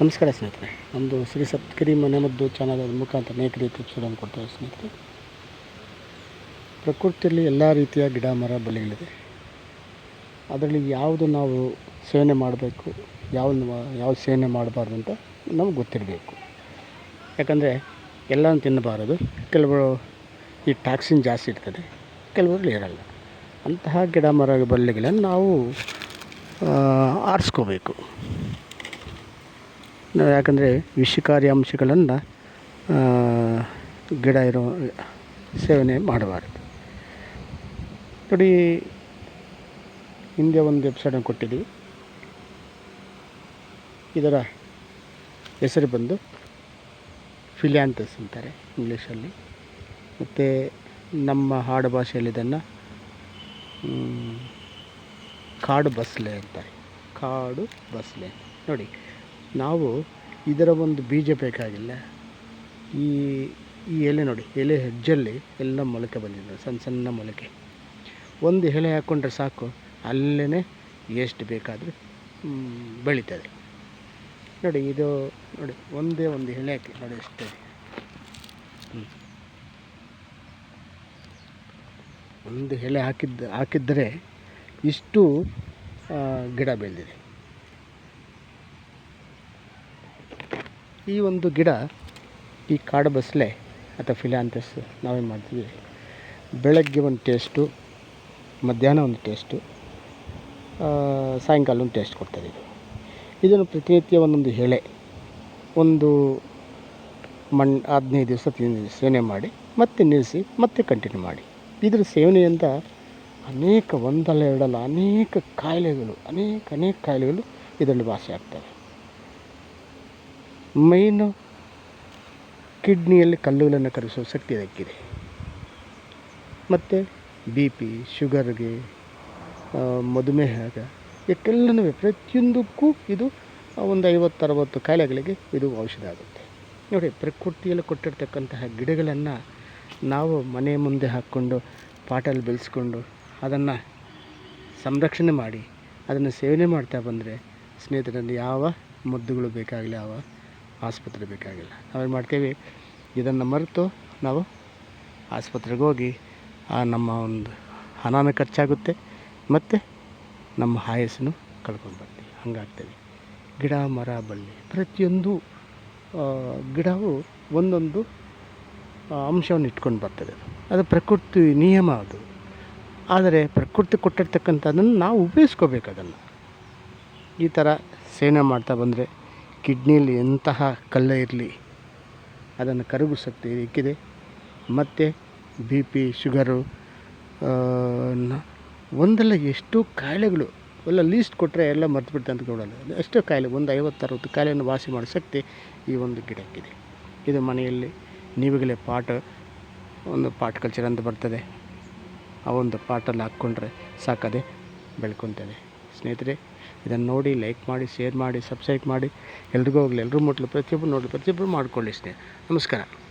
ನಮಸ್ಕಾರ ಸ್ನೇಹಿತರೆ. ನಮ್ಮದು ಶ್ರೀ ಸಪ್ತಗಿರಿ ಮನೆಮದ್ದು ಚಾನಲ್ ಮುಖಾಂತರ ಅನೇಕ ರೀತಿಯ ಚೂಡನ್ನು ಕೊಡ್ತೇವೆ ಸ್ನೇಹಿತರೆ. ಪ್ರಕೃತಿಯಲ್ಲಿ ಎಲ್ಲ ರೀತಿಯ ಗಿಡ, ಮರ ಬಳ್ಳಿಗಳಿದೆ ಅದರಲ್ಲಿ ಯಾವುದು ನಾವು ಸೇವನೆ ಮಾಡಬೇಕು, ಯಾವ್ದು ಯಾವ ಸೇವನೆ ಮಾಡಬಾರ್ದು ಅಂತ ನಮ್ಗೆ ಗೊತ್ತಿರಬೇಕು. ಯಾಕಂದರೆ ಎಲ್ಲನೂ ತಿನ್ನಬಾರದು. ಕೆಲವರು ಈ ಟ್ಯಾಕ್ಸಿನ್ ಜಾಸ್ತಿ ಇರ್ತದೆ, ಕೆಲವರು ಇರಲ್ಲ ಅಂತಹ ಗಿಡ, ಮರ ಬಳ್ಳಿಗಳನ್ನು ನಾವು ಆರಿಸ್ಕೋಬೇಕು. ಯಾಕಂದರೆ ವಿಷಕಾರಿ ಅಂಶಗಳನ್ನು ಗಿಡ ಇರೋ ಸೇವನೆ ಮಾಡಬಾರದು. ನೋಡಿ, ಹಿಂದೆ ಒಂದು ಎಪಿಸೋಡನ್ನು ಕೊಟ್ಟಿದ್ದೀವಿ. ಇದರ ಹೆಸರು ಬಂದು ಫಿಲ್ಯಾಂಥಸ್ ಅಂತಾರೆ ಇಂಗ್ಲೀಷಲ್ಲಿ. ಮತ್ತು ನಮ್ಮ ಹಾಡು ಭಾಷೆಯಲ್ಲಿ ಇದನ್ನು ಕಾಡು ಬಸ್ಲೆ ಅಂತಾರೆ. ಕಾಡು ಬಸಳೆ ನೋಡಿ ನಾವು ಇದರ ಒಂದು ಬೀಜ ಬೇಕಾಗಿಲ್ಲ. ಈ ಈ ಎಲೆ ನೋಡಿ, ಎಲೆ ಹೆಜ್ಜಲ್ಲಿ ಎಲ್ಲ ಮೊಳಕೆ ಬಂದಿದೆ, ಸಣ್ಣ ಸಣ್ಣ ಮೊಳಕೆ. ಒಂದು ಎಲೆ ಹಾಕ್ಕೊಂಡ್ರೆ ಸಾಕು ಅಲ್ಲೇ ಎಷ್ಟು ಬೇಕಾದರೂ ಬೆಳೀತದೆ. ನೋಡಿ, ಇದು ನೋಡಿ, ಒಂದೇ ಒಂದು ಎಲೆ ಹಾಕಿ, ನೋಡಿ ಅಷ್ಟೇ. ಒಂದು ಎಲೆ ಹಾಕಿದ್ದು ಹಾಕಿದ್ದರೆ ಇಷ್ಟು ಗಿಡ ಬೆಳೆದಿದೆ. ಈ ಒಂದು ಗಿಡ ಈ ಕಾಡು ಬಸಳೆ ಅಥವಾ ಫಿಲಾಂತಸ್ ನಾವೇನು ಮಾಡ್ತೀವಿ. ಬೆಳಗ್ಗೆ ಒಂದು ಟೇಸ್ಟು, ಮಧ್ಯಾಹ್ನ ಒಂದು ಟೇಸ್ಟು ಸಾಯಂಕಾಲ ಒಂದು ಟೇಸ್ಟ್ ಕೊಡ್ತದೆ ಇದು ಇದನ್ನು ಪ್ರತಿನಿತ್ಯ ಒಂದೊಂದು ಎಳೆ, ಒಂದು ಮಣ್ಣು ಹದಿನೈದು ದಿವಸ ತಿಂದು ಸೇವನೆ ಮಾಡಿ, ಮತ್ತೆ ನಿಲ್ಲಿಸಿ, ಮತ್ತೆ ಕಂಟಿನ್ಯೂ ಮಾಡಿ. ಇದರ ಸೇವನೆಯಿಂದ ಅನೇಕ ಒಂದಲ್ಲ ಎರಡಲ್ಲ ಅನೇಕ ಕಾಯಿಲೆಗಳು, ಅನೇಕ ಅನೇಕ ಕಾಯಿಲೆಗಳು ಇದರಲ್ಲಿ ವಾಸಿ ಮೈನು ಕಿಡ್ನಿಯಲ್ಲಿ ಕಲ್ಲುಗಳನ್ನು ಕರೆಸುವ ಶಕ್ತಿ ಅದಕ್ಕಿದೆ. ಮತ್ತು ಬಿ ಪಿ, ಶುಗರ್ಗೆ ಮಧುಮೇಹ ಇದಕ್ಕೆಲ್ಲನೂ ಪ್ರತಿಯೊಂದಕ್ಕೂ ಇದು ಒಂದು ಐವತ್ತು ಅರವತ್ತು ಕಾಯಿಲೆಗಳಿಗೆ ಇದು ಔಷಧ ಆಗುತ್ತೆ. ನೋಡಿ, ಪ್ರಕೃತಿಯಲ್ಲಿ ಕೊಟ್ಟಿರ್ತಕ್ಕಂತಹ ಗಿಡಗಳನ್ನು ನಾವು ಮನೆ ಮುಂದೆ ಹಾಕ್ಕೊಂಡು ಪಾಟಲ್ಲಿ ಬೆಳೆಸ್ಕೊಂಡು ಅದನ್ನು ಸಂರಕ್ಷಣೆ ಮಾಡಿ, ಅದನ್ನು ಸೇವನೆ ಮಾಡ್ತಾ ಬಂದರೆ ಸ್ನೇಹಿತರಲ್ಲಿ ಯಾವ ಮದ್ದುಗಳು ಬೇಕಾಗಲಿ, ಯಾವ ಆಸ್ಪತ್ರೆ ಬೇಕಾಗಿಲ್ಲ. ನಾವೇನು ಮಾಡ್ತೀವಿ? ಇದನ್ನು ಮರೆತು ನಾವು ಆಸ್ಪತ್ರೆಗೆ ಹೋಗಿ ಆ ನಮ್ಮ ಒಂದು ಹಣನ ಖರ್ಚಾಗುತ್ತೆ ಮತ್ತು ನಮ್ಮ ಆಯಸ್ಸನ್ನು ಕಳ್ಕೊಂಡು ಬರ್ತೀವಿ. ಹಂಗಾಗ್ತೇವೆ. ಗಿಡ, ಮರ, ಬಳ್ಳಿ ಪ್ರತಿಯೊಂದು ಗಿಡವು ಒಂದೊಂದು ಅಂಶವನ್ನು ಇಟ್ಕೊಂಡು ಬರ್ತದೆ ಅದು. ಅದು ಪ್ರಕೃತಿ ನಿಯಮ ಅದು. ಆದರೆ ಪ್ರಕೃತಿ ಕೊಟ್ಟಿರ್ತಕ್ಕಂಥದ್ದನ್ನು ನಾವು ಉಪಯೋಗಿಸ್ಕೋಬೇಕು ಅದನ್ನು. ಈ ಥರ ಸೇವನೆ ಮಾಡ್ತಾ ಬಂದರೆ ಕಿಡ್ನಿಯಲ್ಲಿ ಎಂತಹ ಕಲ್ಲ ಇರಲಿ, ಅದನ್ನು ಕರಗು ಶಕ್ತಿ ಇದಕ್ಕಿದೆ ಮತ್ತು ಬಿ ಪಿ, ಶುಗರು ಒಂದಲ್ಲ ಎಷ್ಟು ಕಾಯಿಲೆಗಳು. ಎಲ್ಲ ಲೀಸ್ಟ್ ಕೊಟ್ಟರೆ ಎಲ್ಲ ಮರ್ತು ಬಿಡ್ತೆ ಅಂತ ಕೇಳಲ್ಲ ಎಷ್ಟೋ ಕಾಯಿಲೆ, ಒಂದು ಐವತ್ತು ಅರವತ್ತು ಕಾಯಿಲೆಯನ್ನು ವಾಸಿ ಮಾಡೋ ಶಕ್ತಿ ಈ ಒಂದು ಗಿಡಕ್ಕಿದೆ. ಇದು ಮನೆಯಲ್ಲಿ ನೀವುಗಳೇ ಪಾಟ್ ಒಂದು ಪಾಟ್ ಕಲ್ಚರ್ ಅಂತ ಬರ್ತದೆ. ಆ ಒಂದು ಪಾಟಲ್ಲಿ ಹಾಕ್ಕೊಂಡ್ರೆ ಸಾಕದೆ ಬೆಳ್ಕೊತದೆ ಸ್ನೇಹಿತರೆ ಇದನ್ನು ನೋಡಿ ಲೈಕ್ ಮಾಡಿ ಶೇರ್ ಮಾಡಿ ಸಬ್ಸ್ಕ್ರೈಬ್ ಮಾಡಿ. ಎಲ್ರಿಗೂ ಹೋಗಲಿ ಎಲ್ಲರೂ ಮುಟ್ಲು, ಪ್ರತಿಯೊಬ್ಬರು ನೋಡಲಿ, ಪ್ರತಿಯೊಬ್ಬರು ಮಾಡ್ಕೊಳ್ಳಿ ಸ್ನೇಹ ನಮಸ್ಕಾರ.